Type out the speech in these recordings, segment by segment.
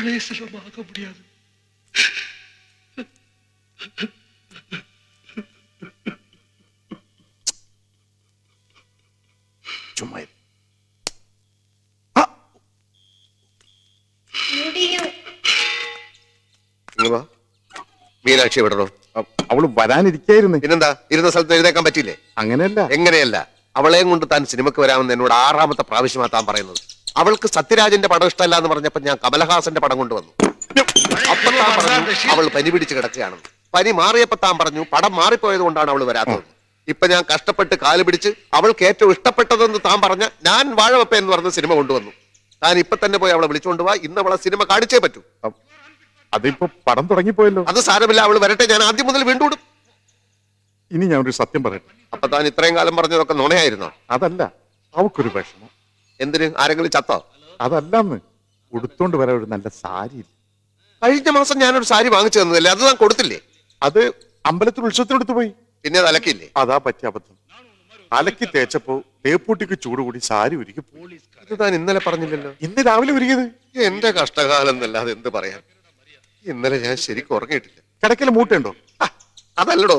பழைய செல்வமாக முடியாது ചുമ്മാ ഇരി. ഇങ്ങ് വാ. മീനാക്ഷി വിടണോ അവള് വരാനിരിക്കായിരുന്നു പിന്നെന്താ ഇരുന്ന സ്ഥലത്ത് എഴുതേക്കാൻ പറ്റില്ലേ അങ്ങനെയല്ല എങ്ങനെയല്ല അവളെയും കൊണ്ട് താൻ സിനിമക്ക് വരാമെന്ന് എന്നോട് ആറാമത്തെ പ്രാവശ്യമാ താൻ പറയുന്നത് അവൾക്ക് സത്യരാജന്റെ പടം ഇഷ്ടമല്ല എന്ന് പറഞ്ഞപ്പോ ഞാൻ കമലഹാസന്റെ പടം കൊണ്ടുവന്നു. അപ്പോൾ താൻ പറഞ്ഞു അവൾ പനി പിടിച്ച് കിടക്കുകയാണ്. പനി മാറിയപ്പോ താൻ പറഞ്ഞു പടം മാറിപ്പോയത് കൊണ്ടാണ് അവൾ വരാത്തത്. ഇപ്പൊ ഞാൻ കഷ്ടപ്പെട്ട് കാൽ പിടിച്ച് അവൾക്ക് ഏറ്റവും ഇഷ്ടപ്പെട്ടതെന്ന് താൻ പറഞ്ഞ ഞാൻ വാഴവപ്പ എന്ന് പറഞ്ഞ സിനിമ കൊണ്ടുവന്നു. താൻ ഇപ്പൊ തന്നെ പോയി അവളെ വിളിച്ചുകൊണ്ട് പോവാ ഇന്ന് അവളെ സിനിമ കാണിച്ചേ പറ്റൂ. അതിപ്പോ പടം തുടങ്ങിപ്പോയല്ലോ. അത് സാരമില്ല അവൾ വരട്ടെ ഞാൻ ആദ്യം മുതൽ വീണ്ടും. ഇനി ഞാൻ ഒരു സത്യം പറയട്ടെ. അപ്പൊ താൻ ഇത്രയും കാലം പറഞ്ഞതൊക്കെ നുണയായിരുന്നോ? അതല്ല അവക്കൊരു വിഷമം. എന്തിന്? ആരെങ്കിലും ചത്തോ? അതല്ലെന്ന്. കൊടുത്തോണ്ട് വരാൻ ഒരു നല്ല സാരി ഇല്ല കഴിഞ്ഞ മാസം ഞാനൊരു സാരി വാങ്ങിച്ചു തന്നതല്ലേ? അത് ഞാൻ കൊടുത്തില്ലേ? അത് അമ്പലത്തിൽ ഉത്സവത്തിനെടുത്ത് പോയി. പിന്നെ അത് അലക്കില്ലേ അതാ പറ്റിയ അബദ്ധം. അലക്കി തേച്ചപ്പോ തേപ്പൂട്ടിക്ക് ചൂട് കൂടി സാരി ഉരുക്കി പോയി. ഇത് താൻ ഇന്നലെ പറഞ്ഞില്ലല്ലോ. ഇന്ന് രാവിലെ ഉരുകിയത്. എന്റെ കഷ്ടകാലം എന്നല്ലാതെ എന്ത് പറയാൻ? ഇന്നലെ ഞാൻ ശരിക്കും ഉറങ്ങിയിട്ടില്ല. കിടക്കൽ മൂട്ടുണ്ടോ? അതല്ലടോ.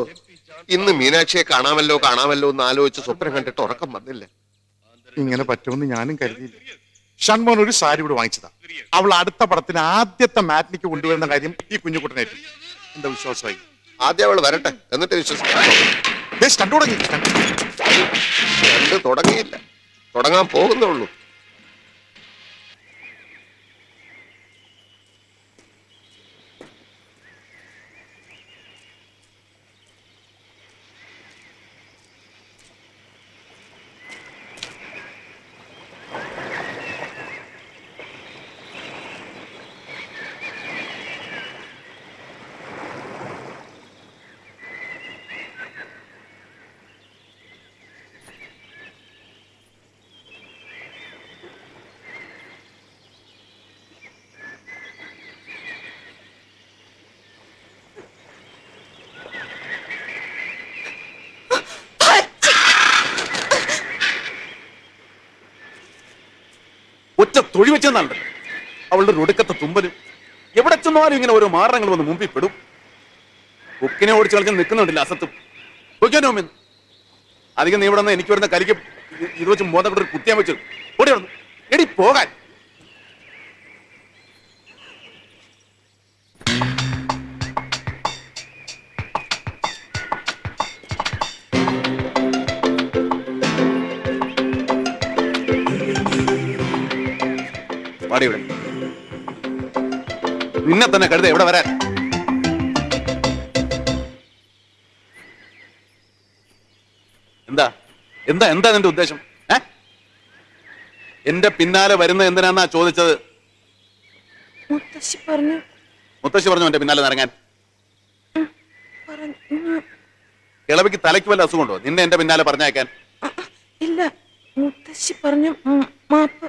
ഇന്ന് മീനാക്ഷിയെ കാണാമല്ലോ കാണാമല്ലോ എന്ന് ആലോചിച്ച് സ്വപ്നം കണ്ടിട്ട് ഉറക്കം വന്നില്ല. ഇങ്ങനെ പറ്റുമെന്ന് ഞാനും കരുതിയില്ല. ഷൺമോൻ ഒരു സാരി ഇവിടെ വാങ്ങിച്ചതാ. അവൾ അടുത്ത പടത്തിന് ആദ്യത്തെ മാറ്റിനിക്ക് കൊണ്ടുവരുന്ന കാര്യം ഈ കുഞ്ഞുകുട്ടനായിട്ട് എന്താ വിശ്വാസമായി? ആദ്യം അവൾ വരട്ടെ. എന്നിട്ട് വിശ്വസിക്കും. തുടങ്ങിയില്ല. തുടങ്ങാൻ പോകുന്നേ ഒറ്റ തൊഴി വെച്ചെന്നാണ് അവളുടെ ഒടുക്കത്തെ തുമ്പലും. എവിടെ ചെന്നാലും ഇങ്ങനെ ഓരോ മാരണങ്ങൾ വന്ന് മുമ്പിൽ പെടും. കുക്കിനെ ഓടിച്ച് കളിച്ച് നിൽക്കുന്നുണ്ടല്ല അസത്തും. അധികം നീ ഇവിടെ നിന്ന് എനിക്ക് വരുന്ന കരിക്ക് ഇത് വെച്ച് മോതം കൂടെ കുത്തിയാൻ വെച്ചു ഓടി എടി പോകാൻ. പാടി വിടും നിന്നെ തന്നെ കഴുത എവിടെ വരാൻ. എന്താ? എന്താ എന്താ നിന്റെ ഉദ്ദേശം? ഏ? എന്റെ പിന്നാലെ വരുന്നത് എന്തിനാന്നാ ചോദിച്ചത്? മുത്തശ്ശി പറഞ്ഞു. മുത്തശ്ശി പറഞ്ഞു എന്റെ പിന്നാലെ നിറങ്ങാൻ. ഇളവിക്ക് തലയ്ക്ക് വല്ല അസുഖമുണ്ടോ? നിന്നെ എന്റെ പിന്നാലെ പറഞ്ഞേക്കാൻ ഇല്ല. മുത്തശ്ശി പറഞ്ഞു. മാപ്പ്.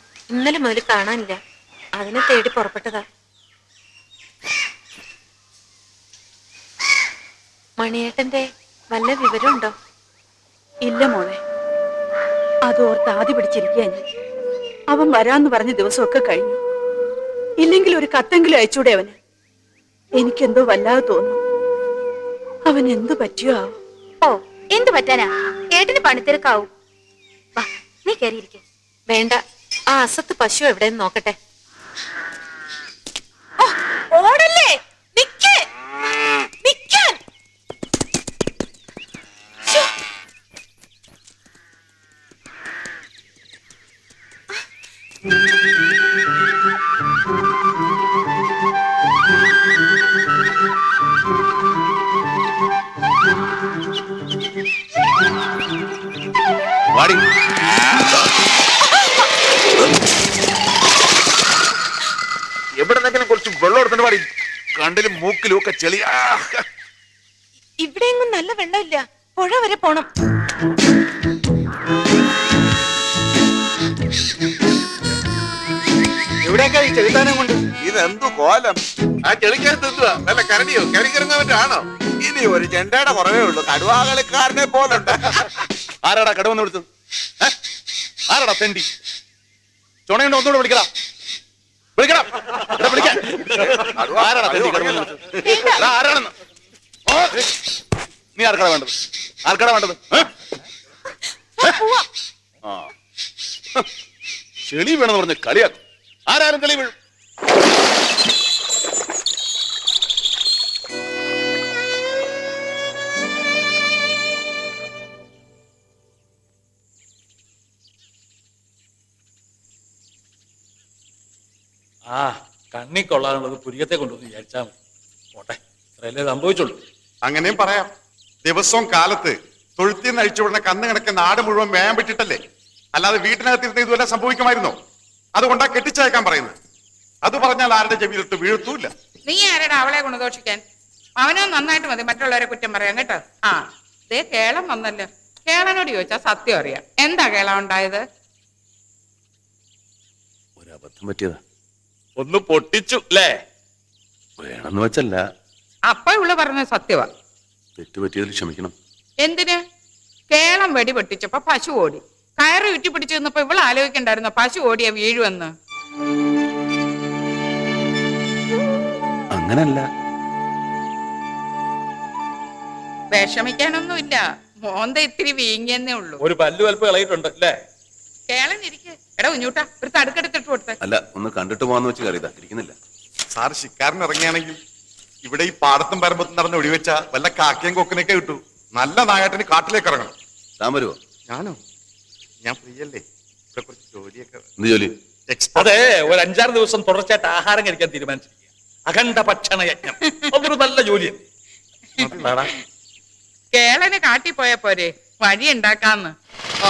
ഇന്നലെ മുതൽ കാണാനില്ല. അതിനെ തേടി പുറപ്പെട്ടതാ. മണിയേട്ടന്റെ വല്ല വിവരമുണ്ടോ? ഇല്ല മോളെ. അതോർത്ത് ആദ്യ പിടിച്ചിരിക്കുക ഞാൻ. അവൻ വരാന്ന് പറഞ്ഞ ദിവസമൊക്കെ കഴിഞ്ഞു. ഇല്ലെങ്കിൽ ഒരു കത്തെങ്കിലും അയച്ചൂടെ അവന്? എനിക്കെന്തോ വല്ലാതെ തോന്നുന്നു. അവൻ എന്തു പറ്റിയോ ആവോ? ഓ എന്ത് പറ്റാനാ? ഏട്ടന് പണിത്തിരക്കാവും. വാ നീ കയറിയിരിക്കെ വേണ്ട. ആ അസത്ത് പശു എവിടെയെന്ന് നോക്കട്ടെ. കുറച്ച് വെള്ളം എടുത്തിട്ട് പാടി കണ്ടിലും മൂക്കിലും ഒക്കെ ചെളി. ഇവിടെ എങ്ങും നല്ല വെള്ളമില്ല. പുഴ വരെ പോണം. എവിടെയൊക്കെ ഈ ചെലുത്താനം കൊണ്ട്. ഇതെന്തു കോലം? ആ ചെളിക്കകത്ത് എന്തുവാ വല്ല കരടിയോ? കരക്കിറങ്ങാൻ ഇനി ഒരു ചെണ്ടയുടെ കുറവേ ഉള്ളൂ. കടുവാകളിക്കാരനെ പോലുണ്ട്. ആരാടാ കടുവന്ന് വിളിച്ചത്? ആരാടാ തെണ്ടി? ചുണയുണ്ടോ? ഒന്നുകൂടെ വിളിക്കടാ. വിളിക്കടാ എടാ, വിളിക്കാൻ. എടാ, ആരാണെന്ന്? ഓ, നീ ആർക്കടാ വേണ്ടത്? ആർക്കടാ വേണ്ടത്? ഏ? ഏ? ആ. ചെളി വേണമെന്ന് പറഞ്ഞ് കളിയാക്കും. ആരാരും കളി വീഴും. ആ കണ്ണി കൊള്ളാനുള്ളത് പുരികത്തെ കൊണ്ടുവന്ന് വിചാരിച്ചാൽ മതി. പോട്ടെ ഇത്രയല്ലേ സംഭവിച്ചുള്ളൂ. അങ്ങനെയും പറയാം. ദിവസവും കാലത്ത് തൊഴുത്തിൽ നിന്ന് അഴിച്ചുവിടുന്ന കന്ന് കണക്ക് നാട് മുഴുവൻ വേയാൻ വിട്ടിട്ടല്ലേ? അല്ലാതെ വീട്ടിനകത്തിരുന്ന് ഇതുവരെ സംഭവിക്കുമായിരുന്നോ? അതുകൊണ്ടാ കെട്ടിച്ചയക്കാൻ പറയുന്നത്. അത് പറഞ്ഞാൽ ആരുടെ ചെവിയിലിട്ട് വീഴ്ത്തൂല്ല. നീ ആരുടെ അവളെ ഗുണദോഷിക്കാൻ അവനോ നന്നായിട്ട് മതി മറ്റുള്ളവരെ കുറ്റം പറയാൻ കേട്ടോ? ആ ദേ കേളം വന്നല്ലോ. കേളനോട് ചോദിച്ചാ സത്യം അറിയാം. എന്താ കേളം ഉണ്ടായത്? ഒരബദ്ധം പറ്റിയതാ. ഒന്ന് പൊട്ടിച്ചു അല്ലേ വേണമെന്ന് വെച്ചല്ല. അപ്പഴുള്ള പറഞ്ഞ സത്യവാ. തെറ്റുപറ്റിയതിൽ ക്ഷമിക്കണം. എന്തിന്? കേളം വെടി പൊട്ടിച്ചപ്പോ പശു ഓടി. കയറ് ചുറ്റി പിടിച്ചു നിന്നപ്പോ ഇവൾ ആലോചിക്കണ്ടായിരുന്നു പശു ഓടിയ വീഴുവെന്ന്? അങ്ങനല്ല. വിഷമിക്കാനൊന്നുമില്ല. മോന്ത ഇത്തിരി വീങ്ങിയെന്നേ ഉള്ളൂ. ഒരു പല്ലു വലുപ്പ് കളയിട്ടുണ്ട് അല്ലേ കേളം ഇരിക്കെ എടാ കുഞ്ഞൂട്ടാ ഒരു തടുക്കെടുത്തിട്ട് കൊടുത്ത്. അല്ല ഒന്ന് കണ്ടിട്ട് പോവാന്ന് വെച്ച് കയറിയതാ ഇരിക്കുന്നില്ല. സാർ ശിക്കാരൻ ഇറങ്ങിയാണെങ്കിൽ ഇവിടെ ഈ പാടത്തും പരമ്പത്തും നടന്ന് ഒടിവെച്ച വല്ല കാക്കയും കൊക്കനൊക്കെ കിട്ടു. നല്ല നായാട്ടിന് കാട്ടിലേക്ക് ഇറങ്ങണം. താൻ വരുവോ? ഞാനോ? ഞാൻ പ്രിയല്ലേ ഇവിടെ കുറച്ച് ജോലിയൊക്കെ. എന്ത് ജോലി? അതെ ഒരു അഞ്ചാറ് ദിവസം തുടർച്ചയായിട്ട് ആഹാരം കഴിക്കാൻ തീരുമാനിച്ചിരിക്കുക അഖണ്ഡ ഭക്ഷണ യജ്ഞം. അതൊരു നല്ല ജോലിയാണ് കേളന് കാട്ടി പോയ പോരെ. വഴി ഉണ്ടാക്കാന്ന് ആ.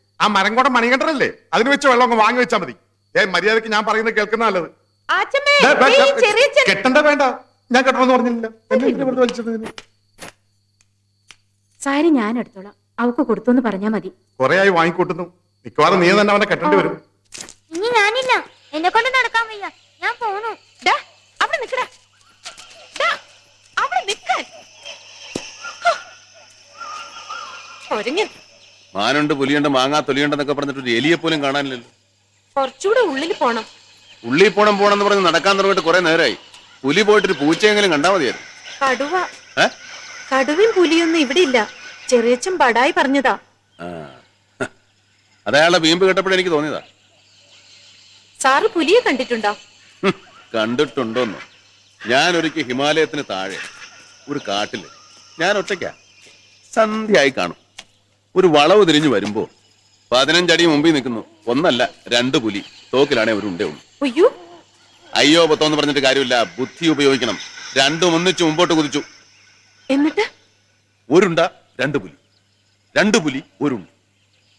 ആ മരം കൂടെ മണികണ്ഠനല്ലേ? അതിന് വെച്ച് വെള്ളം അങ്ങ് വാങ്ങി വെച്ചാൽ മതി. ഏ മര്യാദയ്ക്ക് ഞാൻ പറയുന്നത് കേൾക്കുന്ന നല്ലത്. കെട്ടണ്ട വേണ്ട. ഞാൻ കെട്ടണമെന്ന് പറഞ്ഞില്ല? സാരി ഞാൻ എടുത്തോളാം. അവക്ക് കൊടുത്തോന്ന് പറഞ്ഞാ മതി. കൊറേ ആയി വാങ്ങിക്കൂട്ടുന്നു. മിക്കവാറും നീ തന്നെ അവനെ കെട്ടേണ്ടി വരും. ഇനി ഞാനില്ല. എന്നെ കൊണ്ട് നടക്കാൻ വയ്യ. ഞാൻ പോണു. അവിടെ നിക്കടാ. അവിടെ നിക്കാൻ ഹോ. മാനുണ്ട് പുലിയുണ്ട് മാങ്ങാ തൊലിയുണ്ടെന്നൊക്കെ പറഞ്ഞിട്ട് ഒരു എലിയെ പോലും കാണാനില്ലല്ലോ. കുറച്ചുകൂടെ ഉള്ളിൽ പോണം. ഉള്ളിൽ പോണം പോണെന്ന് പറഞ്ഞ് നടക്കാൻ തുടങ്ങിയിട്ട് കുറെ നേരമായി പുലി പോയിട്ടൊരു പൂച്ചയെങ്കിലും കണ്ടാ മതിയായിരുന്നു. കടുവ. ഏ? കടുവയും പുലിയൊന്നും ഇവിടെ ഇല്ല. ചെറിയച്ചൻ ബടായി പറഞ്ഞതാ. ആ. അതയാളുടെ വീമ്പ് കേട്ടപ്പോഴേ എനിക്ക് തോന്നിയതാ. സാറ് പുലിയെ കണ്ടിട്ടുണ്ടോ? ഹും, കണ്ടിട്ടുണ്ടോന്നോ? ഞാൻ ഒരിക്കൽ ഹിമാലയത്തിന് താഴെ ഒരു കാട്ടിൽ ഞാൻ ഒറ്റയ്ക്കാ സന്ധ്യയായി കാണും. ഒരു വളവ് തിരിഞ്ഞു വരുമ്പോ പതിനഞ്ചടി മുമ്പിൽ നിൽക്കുന്നു. ഒന്നല്ല രണ്ട് പുലി. തോക്കിലാണേ ഒരു ഉണ്ടേ ഉള്ളൂ. അയ്യോ. പത്തോന്ന് പറഞ്ഞിട്ട് കാര്യമില്ല. ബുദ്ധി ഉപയോഗിക്കണം. രണ്ടും ഒന്നിച്ചു മുമ്പോട്ട് കുതിച്ചു. എന്നിട്ട്? ഒരുണ്ട രണ്ട് പുലി. രണ്ട് പുലി ഒരുണ്ട്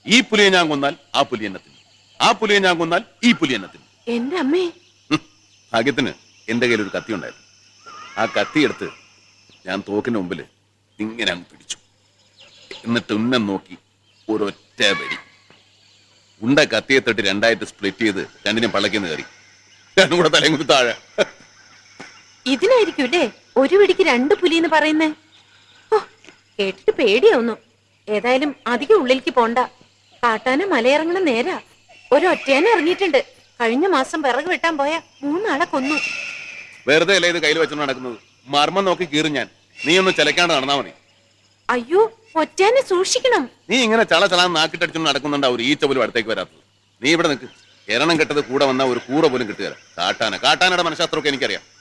ഈ പുലിയെ ഞാൻ കൊന്നാൽ ആ പുലി എന്നെ തിന്നും ആ പുലിയെ ഞാൻ കൊന്നാൽ ഈ പുലി എന്നെ തിന്നും എന്റെ അമ്മേ. ഭാഗ്യത്തിന് എന്റെ കയ്യിൽ ഒരു കത്തി ഉണ്ടായിരുന്നു. ആ കത്തി എടുത്ത് ഞാൻ തോക്കിന് മുമ്പിൽ ഇങ്ങനെ അങ്ങ് പിടിച്ചു. എന്നിട്ട് ഉന്നം നോക്കി. ഒരൊറ്റ വെടി ഉണ്ട കത്തിയെ തൊട്ട് രണ്ടായിട്ട് സ്പ്ലിറ്റ് ചെയ്ത് രണ്ടിനെ പള്ളക്കിന്ന് കയറി. രണ്ടും കൂടെ തലയും കുത്തി താഴെ. ഇതിനായിരിക്കും അല്ലേ? ഒരു പിടിക്ക് രണ്ട് പുലി എന്ന് പറയുന്നേ. കേട്ടിട്ട് പേടിയാവുന്നു. ഏതായാലും അധികം ഉള്ളിലേക്ക് പോണ്ട. കാട്ടാന മലയിറങ്ങണ നേരാ. ഒരു ഒറ്റയാന ഇറങ്ങിയിട്ടുണ്ട്. കഴിഞ്ഞ മാസം വിറക് വെട്ടാൻ പോയ മൂന്നാളെ കൊന്നു. വെറുതെ അല്ലേ ഇത് കയ്യിൽ വെച്ചോണ്ട് നടക്കുന്നത്? മർമ്മം നോക്കി കീറും ഞാൻ. നീ ഒന്ന് ചിലക്കാണ്ട് നടന്നാ മതി. അയ്യോ ഒറ്റയാനെ സൂക്ഷിക്കണം. നീ ഇങ്ങനെ ചള ചള നാക്കിട്ടടിച്ചു നടക്കുന്നുണ്ടാ ഒരു ഈച്ച പോലും അടുത്തേക്ക് വരാത്തത്. നീ ഇവിടെ നിൽക്ക് എരണം കെട്ടത് കൂടെ വന്ന ഒരു കൂറ പോലും കിട്ടുകയില്ല. കാട്ടാന. കാട്ടാനയുടെ മനഃശാസ്ത്രമൊക്കെ എനിക്കറിയാം.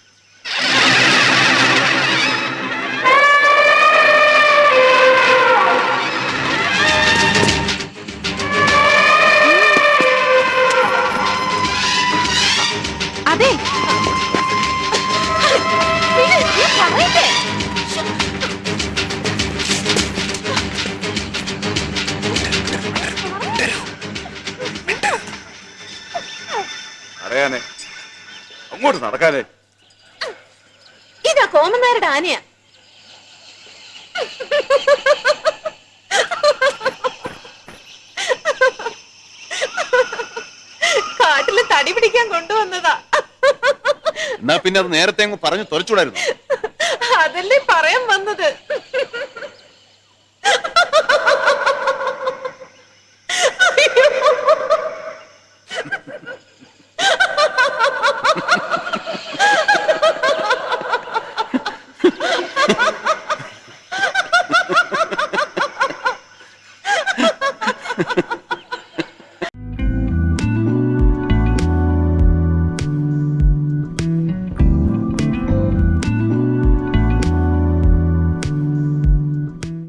അങ്ങോട്ട് നടക്കാനേ ഇതാ കോമനാരുടെ ആനയാ. കാട്ടിൽ തടി പിടിക്കാൻ കൊണ്ടുവന്നതാ. എന്നാ പിന്നെ അത് നേരത്തെ അങ്ങ് പറഞ്ഞു തുറച്ചുകൂടായിരുന്നു അതല്ലേ പറയാൻ വന്നത്.